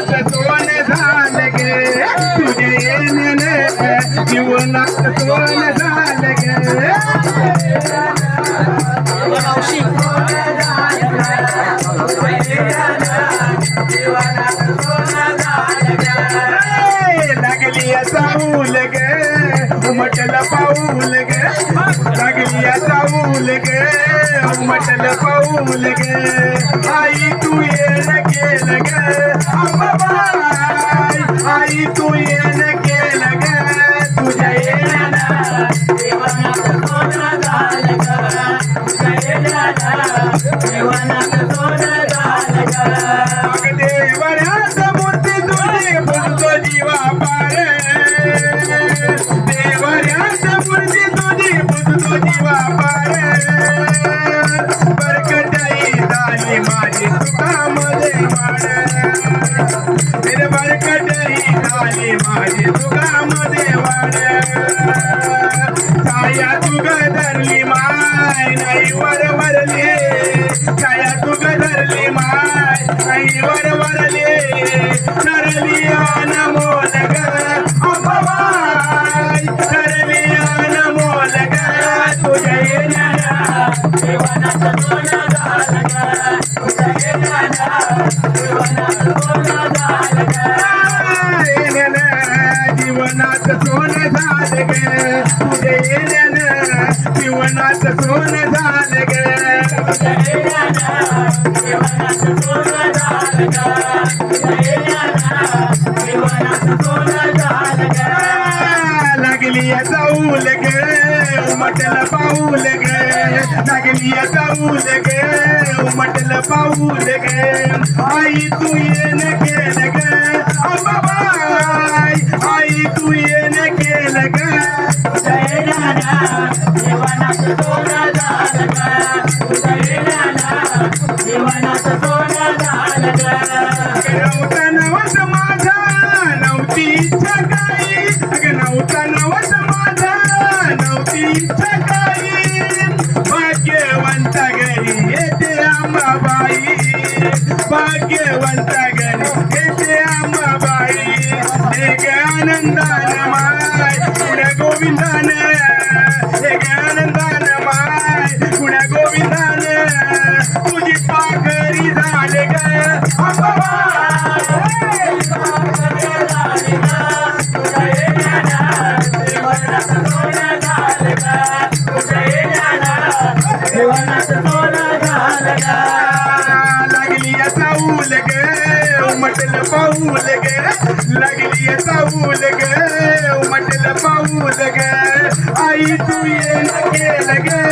जीवनात सोन झालं गे. तुझे येण्याने जीवनात सोन झालं गे. लागली चाऊल गे. उमटल पाऊल गे. लागली चाऊल गे. उमटल पाऊल गे. माझी तुकामध्ये वाड मा बरकटाई झाली माझी तुकामध्ये वाड तुग धरली माय नाही वर वरली. छाया तुग धरली माय. नाही वर वरली नरली अनमोल ग अंबाबाई नरली अनमोल ग तुझ्या येण्याला जीवनात सोन झालं गे तुझे येण्यानं जीवनात सोन झालं गे लागली चाऊल गे उमटल पाऊल गे लागली चाऊल गे उमटल पाऊल गे आई तू येन केलं गे आई तू येन केलं गे नव्हता नवस माझा नव्हती इच्छा काही अगं नव्हता नवस माझा नव्हती इच्छा काही भाग्यवंत घरी येते अंबाबाई भाग्यवंत घरी येते अंबाबाई एक आनंदान माय पुण्या गोविंदान एक आनंदान माय पुण्या गोविंदान तुझी पाकरी पाऊल गे लागली चाऊल गे उमटल पाऊल गे आई तू येन केलं गे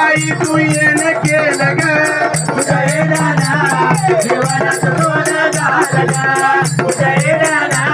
आई तू येन केलं गे तुझ्या येण्यानं